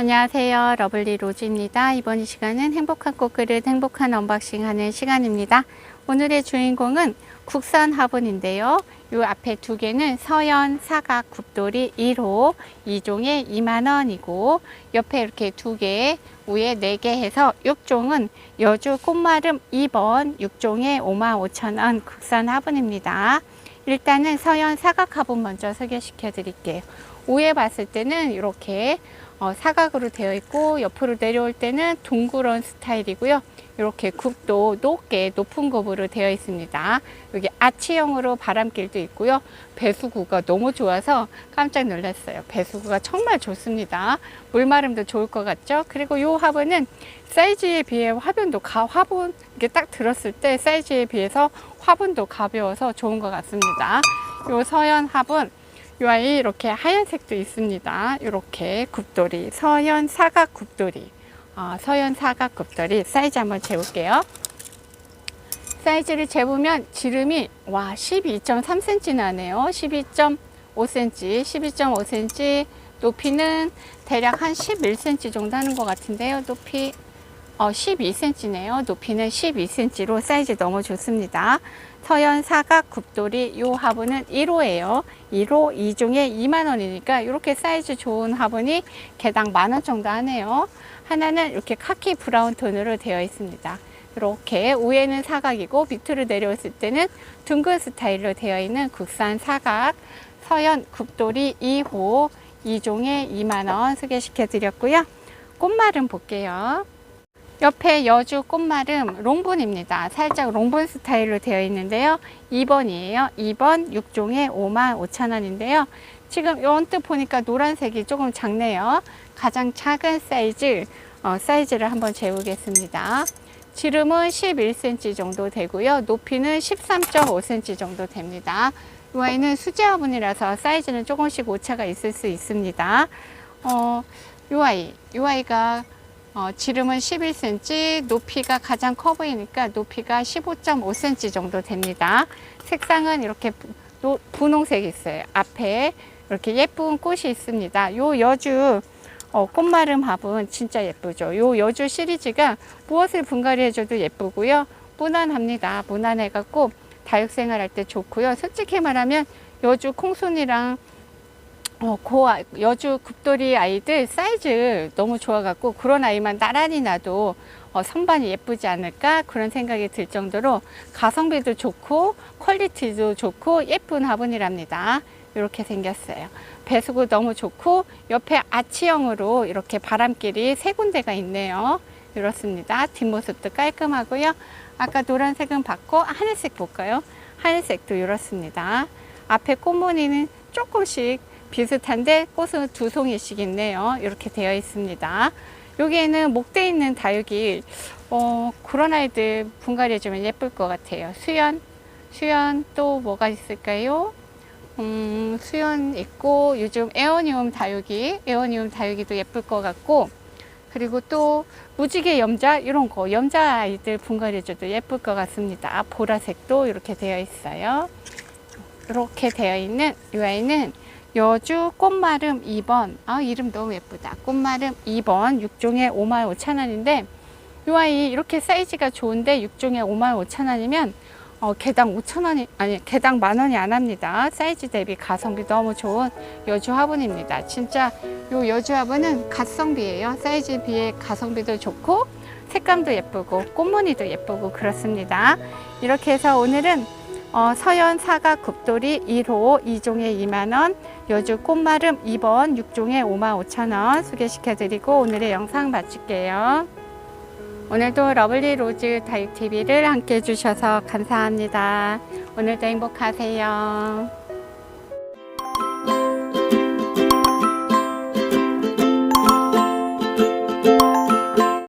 안녕하세요. 러블리 로즈입니다. 이번 이 시간은 행복한 꽃그릇 행복한 언박싱 하는 시간입니다. 오늘의 주인공은 국산 화분인데요. 이 앞에 두 개는 서연 사각 굽돌이 1호 2종에 2만원이고 옆에 이렇게 두 개, 위에 네 개 해서 6종은 여주 꽃마름 2번 6종에 5만 5천원 국산 화분입니다. 일단은 서연 사각 화분 먼저 소개시켜 드릴게요. 위에 봤을 때는 이렇게 어, 사각으로 되어 있고 옆으로 내려올 때는 둥그런 스타일이고요. 이렇게 굽도 높게 높은 굽으로 되어 있습니다. 여기 아치형으로 바람길도 있고요. 배수구가 너무 좋아서 깜짝 놀랐어요. 배수구가 정말 좋습니다. 물마름도 좋을 것 같죠? 그리고 이 화분은 사이즈에 비해 화분도 가 화분 이게 딱 들었을 때 사이즈에 비해서 화분도 가벼워서 좋은 것 같습니다. 이 서연 화분 이 아이 이렇게 하얀색도 있습니다. 이렇게 굽돌이 서연 사각 굽돌이 어, 서연 사각 굽돌이 사이즈 한번 재볼게요. 사이즈를 재보면 지름이 와 12.3cm 나네요. 12.5cm, 12.5cm 높이는 대략 한 11cm 정도 하는 것 같은데요. 높이 어, 12cm네요. 높이는 12cm로 사이즈 너무 좋습니다. 서연 사각 굽돌이 요 화분은 1호예요. 1호 2종에 2만원이니까 이렇게 사이즈 좋은 화분이 개당 만원 정도 하네요. 하나는 이렇게 카키 브라운 톤으로 되어 있습니다. 이렇게 위에는 사각이고 밑으로 내려왔을 때는 둥근 스타일로 되어 있는 국산 사각 서연 굽돌이 2호 2종에 2만원 소개시켜 드렸고요. 꽃말은 볼게요. 옆에 여주 꽃마름 롱분입니다. 살짝 롱분 스타일로 되어 있는데요. 2번이에요. 2번 6종에 5만 5천 원인데요. 지금 언뜻 보니까 노란색이 조금 작네요. 가장 작은 사이즈, 어, 사이즈를 한번 재보겠습니다. 지름은 11cm 정도 되고요. 높이는 13.5cm 정도 됩니다. 이 아이는 수제 화분이라서 사이즈는 조금씩 오차가 있을 수 있습니다. 어, 이 아이, 이 아이가 어, 지름은 11cm, 높이가 가장 커 보이니까 높이가 15.5cm 정도 됩니다. 색상은 이렇게 분홍색이 있어요. 앞에 이렇게 예쁜 꽃이 있습니다. 요 여주 어, 꽃마름 화분 진짜 예쁘죠. 요 여주 시리즈가 무엇을 분갈이 해줘도 예쁘고요. 무난합니다. 무난해갖고 다육생활 할 때 좋고요. 솔직히 말하면 여주 콩순이랑 어, 고 아- 여주 굽돌이 아이들 사이즈 너무 좋아갖고 그런 아이만 나란히 놔도 어, 선반이 예쁘지 않을까 그런 생각이 들 정도로 가성비도 좋고 퀄리티도 좋고 예쁜 화분이랍니다. 이렇게 생겼어요. 배수구 너무 좋고 옆에 아치형으로 이렇게 바람길이 세 군데가 있네요. 이렇습니다. 뒷모습도 깔끔하고요. 아까 노란색은 봤고 하늘색 볼까요? 하늘색도 이렇습니다. 앞에 꽃무늬는 조금씩 비슷한데 꽃은 두 송이씩 있네요. 이렇게 되어 있습니다. 여기에는 목대 있는 다육이 어, 그런 아이들 분갈이 해주면 예쁠 것 같아요. 수연, 수연 또 뭐가 있을까요? 음, 수연 있고 요즘 에어니움 다육이, 에어니움 다육이도 예쁠 것 같고 그리고 또 무지개 염자 이런 거 염자 아이들 분갈이 해줘도 예쁠 것 같습니다. 보라색도 이렇게 되어 있어요. 이렇게 되어 있는 이 아이는 여주 꽃마름 2번. 아, 이름 너무 예쁘다. 꽃마름 2번 6종에 5만 5천 원인데 이 아이 이렇게 사이즈가 좋은데 6종에 5만 5천 원이면 어, 개당 5천 원이 아니 개당 만 원이 안 합니다. 사이즈 대비 가성비 너무 좋은 여주 화분입니다. 진짜 요 여주 화분은 가성비예요. 사이즈 비해 가성비도 좋고 색감도 예쁘고 꽃무늬도 예쁘고 그렇습니다. 이렇게 해서 오늘은 어, 서연 사각 굽돌이 1호 2종에 2만원, 여주 꽃마름 2번 6종에 5만 5천원 소개시켜드리고 오늘의 영상 마칠게요. 오늘도 러블리 로즈 다육TV를 함께 해주셔서 감사합니다. 오늘도 행복하세요.